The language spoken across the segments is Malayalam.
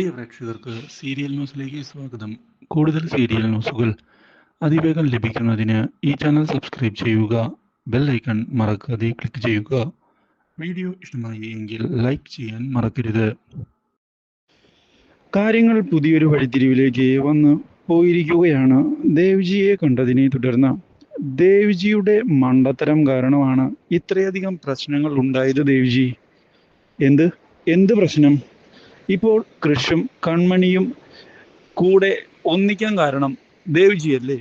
പ്രിയ പ്രേക്ഷകർക്ക് സീരിയൽ ന്യൂസിലേക്ക് സ്വാഗതം. കൂടുതൽ സീരിയൽ ന്യൂസുകൾ അതിവേഗം ലഭിക്കുന്നതിന് ഈ ചാനൽ സബ്സ്ക്രൈബ് ചെയ്യുക ബെൽ ഐക്കൺ മറക്കാതെ ക്ലിക്ക് ചെയ്യുക. വീഡിയോ ഇഷ്ടമായി എങ്കിൽ ലൈക്ക് ചെയ്യാൻ മറക്കരുത്. കാര്യങ്ങൾ പുതിയൊരു വഴിത്തിരിവിലേക്ക് വന്ന് പോയിരിക്കുകയാണ്. ദേവ്ജിയെ കണ്ടതിനെ തുടർന്ന് ദേവ്ജിയുടെ മണ്ടത്തരം കാരണമാണ് ഇത്രയധികം പ്രശ്നങ്ങൾ ഉണ്ടായത് ദേവ്ജി. എന്ത്? എന്ത് പ്രശ്നം? ഇപ്പോൾ കൃഷും കൺമണിയും കൂടെ ഒന്നിക്കാൻ കാരണം ദേവ്ജി അല്ലേ?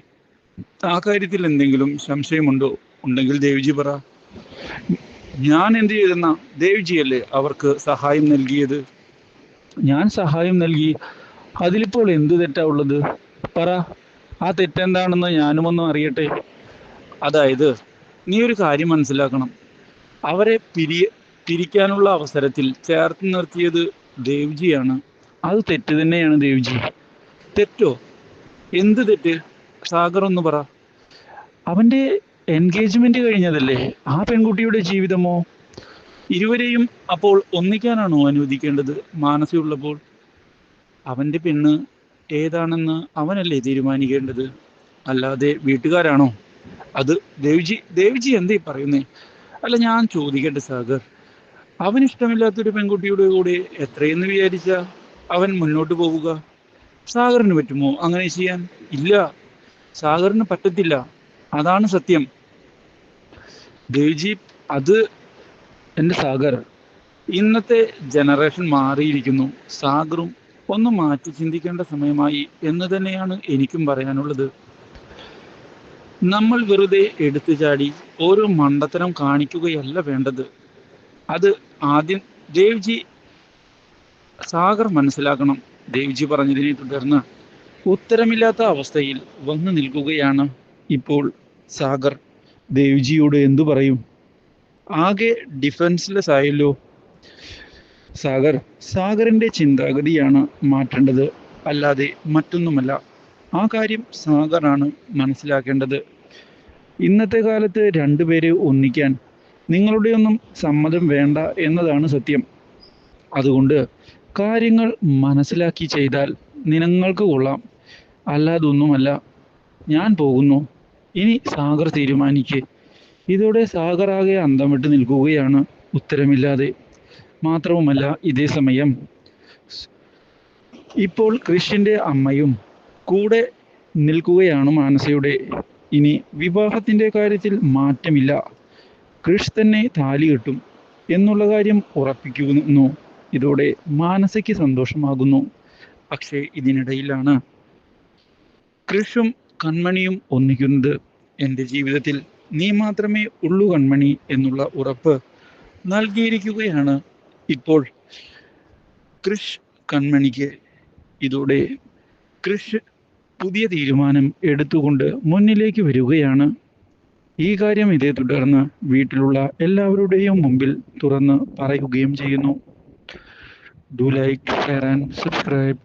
ആ കാര്യത്തിൽ എന്തെങ്കിലും സംശയമുണ്ടോ? ഉണ്ടെങ്കിൽ ദേവ്ജി പറ. ഞാൻ എന്ത് ചെയ്തെന്ന ദേവ്ജി അല്ലേ അവർക്ക് സഹായം നൽകിയത്? ഞാൻ സഹായം നൽകി. അതിലിപ്പോൾ എന്ത് തെറ്റാ ഉള്ളത്? പറ. ആ തെറ്റെന്താണെന്ന് ഞാനും ഒന്നും അറിയട്ടെ. അതായത് നീ ഒരു കാര്യം മനസ്സിലാക്കണം. അവരെ പിരി പിരിക്കാനുള്ള അവസരത്തിൽ ചേർത്ത് നിർത്തിയത് ദേവ്ജിയാണ്. അത് തെറ്റ് തന്നെയാണ് ദേവ്ജി. തെറ്റോ? എന്ത് തെറ്റ്? സാഗർ ഒന്ന് പറ. അവന്റെ എൻഗേജ്മെന്റ് കഴിഞ്ഞതല്ലേ? ആ പെൺകുട്ടിയുടെ ജീവിതമോ? ഇരുവരെയും അപ്പോൾ ഒന്നിക്കാനാണോ അനുവദിക്കേണ്ടത്? മാനസയുള്ളപ്പോൾ അവന്റെ പെണ്ണ് ഏതാണെന്ന് അവനല്ലേ തീരുമാനിക്കേണ്ടത്? അല്ലാതെ വീട്ടുകാരാണോ? അത് ദേവ്ജി ദേവ്ജി എന്തേ പറയുന്നേ? അല്ല ഞാൻ ചോദിക്കട്ടെ സാഗർ. അവൻ ഇഷ്ടമില്ലാത്തൊരു പെൺകുട്ടിയുടെ കൂടെ എത്രയെന്ന് വിചാരിച്ച അവൻ മുന്നോട്ട് പോവുക? സാഗറിന് പറ്റുമോ അങ്ങനെ ചെയ്യാൻ? ഇല്ല. സാഗറിന് പറ്റത്തില്ല. അതാണ് സത്യം. ദേവ്ജി അത് എന്റെ സാഗർ. ഇന്നത്തെ ജനറേഷൻ മാറിയിരിക്കുന്നു. സാഗറും ഒന്ന് മാറ്റി ചിന്തിക്കേണ്ട സമയമായി എന്ന് തന്നെയാണ് എനിക്കും പറയാനുള്ളത്. നമ്മൾ വെറുതെ എടുത്തു ചാടി ഓരോ മണ്ടത്തരം കാണിക്കുകയല്ല വേണ്ടത്. അത് ആദ്യം ദേവ്ജി സാഗർ മനസ്സിലാക്കണം. ദേവ്ജി പറഞ്ഞതിനെ തുടർന്ന് ഉത്തരമില്ലാത്ത അവസ്ഥയിൽ വന്നു നിൽക്കുകയാണ് ഇപ്പോൾ സാഗർ. ദേവ്ജിയോട് എന്തു പറയും? ആകെ ഡിഫൻസ്ലെസ് ആയല്ലോ. സാഗർ സാഗറിന്റെ ചിന്താഗതിയാണ് മാറ്റേണ്ടത്. അല്ലാതെ മറ്റൊന്നുമല്ല. ആ കാര്യം സാഗറാണ് മനസ്സിലാക്കേണ്ടത്. ഇന്നത്തെ കാലത്ത് രണ്ടുപേരെ ഒന്നിക്കാൻ നിങ്ങളുടെ ഒന്നും സമ്മതം വേണ്ട എന്നതാണ് സത്യം. അതുകൊണ്ട് കാര്യങ്ങൾ മനസ്സിലാക്കി ചെയ്താൽ നിനങ്ങൾക്ക് കൊള്ളാം. അല്ലാതൊന്നുമല്ല ഞാൻ പോകുന്നു. ഇനി സാഗർ തീരുമാനിക്ക്. ഇതോടെ സാഗർ ആകെ അന്തം വിട്ട് നിൽക്കുകയാണ്. ഉത്തരമില്ലാതെ. മാത്രവുമല്ല ഇതേ സമയം ഇപ്പോൾ കൃഷിന്റെ അമ്മയും കൂടെ നിൽക്കുകയാണ് മാനസയുടെ. ഇനി വിവാഹത്തിന്റെ കാര്യത്തിൽ മാറ്റമില്ല. കൃഷ് തന്നെ താലി കെട്ടും എന്നുള്ള കാര്യം ഉറപ്പിക്കുന്നു. ഇതോടെ മാനസയ്ക്ക് സന്തോഷമാകുന്നു. പക്ഷേ ഇതിനിടയിലാണ് കൃഷും കൺമണിയും ഒന്നിക്കുന്നത്. എന്റെ ജീവിതത്തിൽ നീ മാത്രമേ ഉള്ളൂ കൺമണി എന്നുള്ള ഉറപ്പ് നൽകിയിരിക്കുകയാണ്. ഇപ്പോൾ കൃഷ് കൺമണിക്ക് ഇതോടെ കൃഷ് പുതിയ തീരുമാനം എടുത്തുകൊണ്ട് മുന്നിലേക്ക് വരികയാണ്. ഈ കാര്യം ഇതേ തുടർന്ന് വീട്ടിലുള്ള എല്ലാവരുടെയും മുമ്പിൽ തുറന്ന് പറയുകയും ചെയ്യുന്നു. Do like share and subscribe